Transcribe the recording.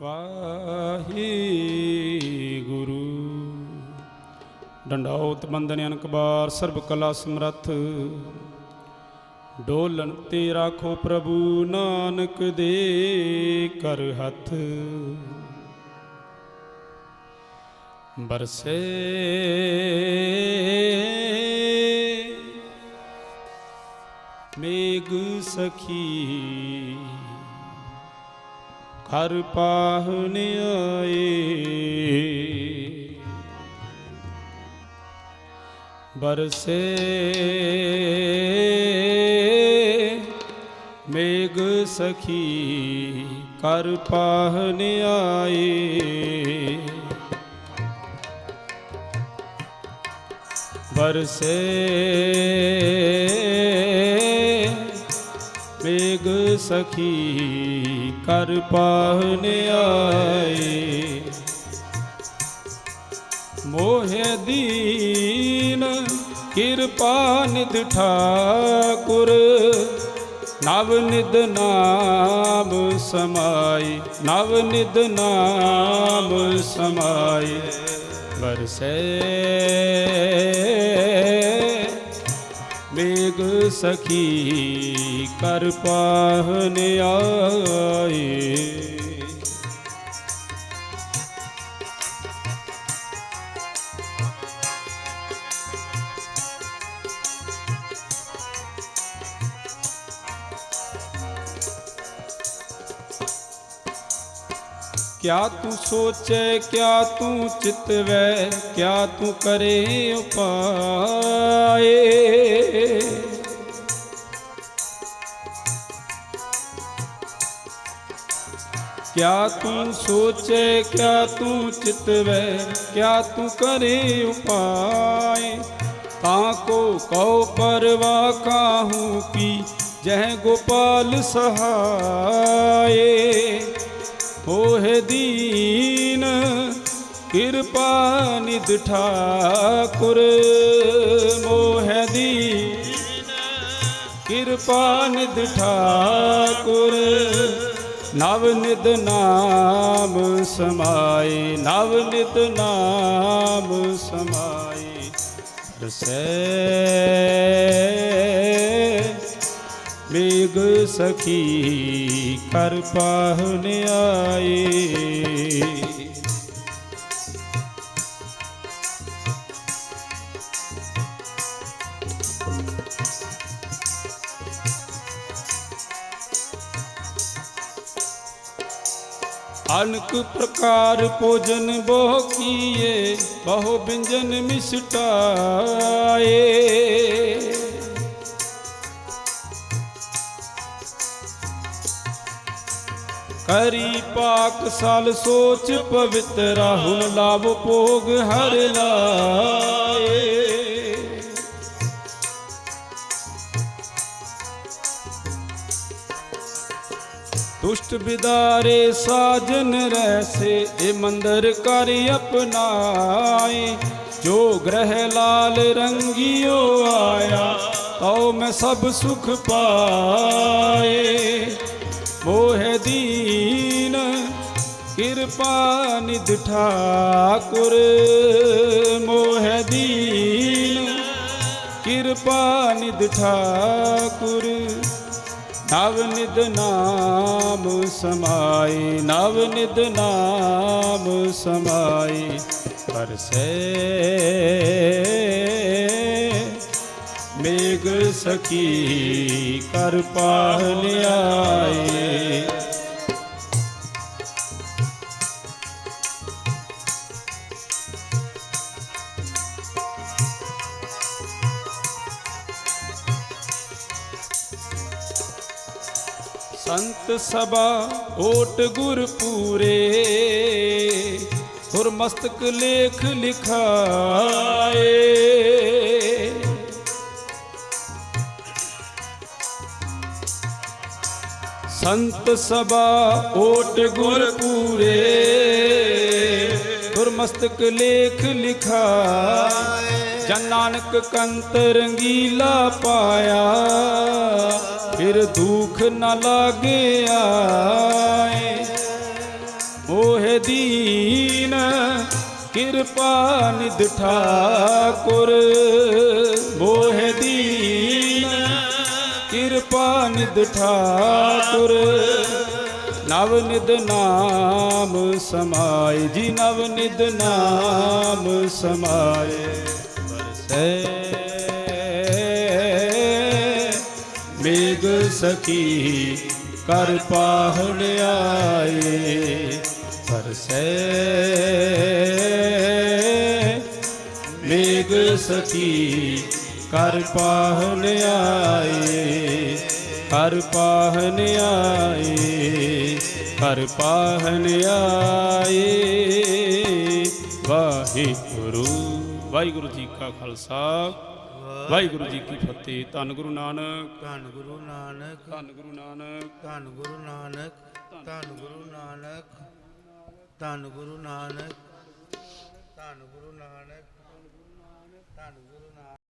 ਵਾਹਿਗੁਰੂ। ਡੰਡਾਉਤ ਬੰਦਨ ਅਨਕ ਬਾਰ ਸਰਬ ਕਲਾ ਸਮਰੱਥ। ਡੋਲਨ ਤੇ ਰਾਖੋ ਪ੍ਰਭੂ ਨਾਨਕ ਦੇ ਕਰ ਹੱਥ। ਬਰਸੇ। ਮੇਗ ਸਖੀ। ਘਰ ਪਾਹਨ ਆਏ ਬਰਸੇ ਮੇਗ ਸਖੀ ਕਰ ਪਾਹਨ ਆਏ ਬਰਸੇ ਮੇਗ ਸਖੀ ਕਰ ਪਾਹਨ ਆਏ ਮੋਹਿ ਦੀਨ, ਕਿਰਪਾ ਨਿਧ ਠਾਕੁਰ। ਨਵ ਨਿਧ ਨਾਮ ਸਮਾਈ, ਨਵ ਨਿਧ ਨਾਮ ਸਮਾਈ। ਵਰਸੇ ਮੇਗ ਸਖੀ ਕਰ ਪਾਹਨ ਆਏ। ਕਿਆ ਤੂੰ ਸੋਚੇ, ਕਿਆ ਤੂੰ ਚਿਤਵੈ, ਕਿਆ ਤੂੰ ਕਰੇ ਉਪਾਏ। ਕਿਆ ਤੂੰ ਸੋਚੇ, ਕਿਆ ਤੂੰ ਚਿਤਵੈ, ਕਿਆ ਤੂੰ ਕਰੇ ਉਪਾਏ? ਤਾਂ ਕੋ ਕਉ ਪਰਵਾ ਕਾਹੂ ਕੀ, ਜਹ ਗੋਪਾਲ ਸਹਾਏ? ਹੋਹਿ ਦੀਨ, ਕਿਰਪਾ ਨਿਧ ਠਾਕੁਰ, ਮੋਹਿ ਦੀਨ, ਕਿਰਪਾ ਨਿਧ ਠਾਕੁਰ। ਨਵ ਨਿਧ ਨਾਮ ਸਮਾਏ ਨਵ ਨਿਧ ਨਾਮ ਸਮਾਏ ਰਸੈ ਮੇਗ ਸਖੀ ਕਰ ਪਾਹਨ ਆਏ ਅਨਕ ਪ੍ਰਕਾਰ ਭੋਜਨ ਬਹੁ ਕੀਏ, ਬਹੁ ਵਿੰਜਨ ਮਿਸਟਾਏ। ਕਰੀ ਪਾਕ ਸਾਲ ਸੋਚ ਪਵਿੱਤਰਾ ਹੁਣ ਲਾਭ ਭੋਗ ਹਰ ਲਾਏ ਦੁਸ਼ਟ ਬਿਦਾਰੇ ਸਾਜਨ ਰਹਿਸੇ ਇਹ ਮੰਦਰ ਕਰ ਅਪਨਾਏ ਜੋ ਗ੍ਰਹਿ ਲਾਲ ਰੰਗਿਓ ਆਇਆ ਤਉ ਮੈਂ ਸਭ ਸੁਖ ਪਾਏ। ਮੋਹਿ ਦੀਨ, ਕਿਰਪਾ ਨਿਧ ਠਾਕੁਰ। ਮੋਹਿ ਦੀਨ, ਕਿਰਪਾ ਨਿਧ ਠਾਕੁਰ। ਨਵ ਨਿਧ ਨਾਮ ਸਮਾਈ ਨਵ ਨਿਧ ਨਾਮ ਸਮਾਈ ਪਰਸੇ ਮੇਗ ਸਖੀ ਕਰ ਪਾਹਨ ਆਏ ਸੰਤ ਸਭਾ ਓਟ ਗੁਰ ਪੂਰੇ। ਗੁਰ ਮਸਤਕ ਲੇਖ ਲਿਖਾਏ। ਸੰਤ ਸਭਾ ਓਟ ਗੁਰ ਪੂਰੇ। ਗੁਰ ਮਸਤਕ ਲੇਖ ਲਿਖਾਏ। ਜਨ ਨਾਨਕ ਕੰਤ ਰੰਗੀਲਾ ਪਾਇਆ। ਫਿਰ ਦੁੱਖ ਨਾ ਲਾਗੇ ਆਏ। ਦੀਨ, ਕਿਰਪਾ ਨਿਧ ਠਾਕੁਰ। ਮੋਹ ਦੀਨ, ਕਿਰਪਾ ਨਿਧ ਠਾਕੁਰ। ਨਵ ਨਿਧ ਨਾਮ ਸਮਾਏ। ਜੀ ਨਵ ਨਿਧ ਨਾਮ ਸਮਾਏ। ਬਰਸੈ ਸਖੀ ਕਰ ਪਾਹਣ ਆਏ ਬਰਸੈ ਮੇਗ ਸਖੀ ਕਰ ਪਾਹਣ ਆਏ ਹਰ ਪਾਹਨ ਆਏ ਹਰ ਪਾਹਨ ਆਏ। ਵਾਹਿਗੁਰੂ ਵਾਹਿਗੁਰੂ ਜੀ ਕਾ ਖਾਲਸਾ। ਵਾਹਿਗੁਰੂ ਜੀ ਕੀ ਫਤਿਹ। ਧੰਨ ਗੁਰੂ ਨਾਨਕ। ਧੰਨ ਗੁਰੂ ਨਾਨਕ। ਧੰਨ ਗੁਰੂ ਨਾਨਕ। ਧੰਨ ਗੁਰੂ ਨਾਨਕ। ਧੰਨ ਗੁਰੂ ਨਾਨਕ। ਧੰਨ ਗੁਰੂ ਨਾਨਕ। ਧੰਨ ਗੁਰੂ ਨਾਨਕ। ਧੰਨ ਗੁਰੂ ਨਾਨਕ।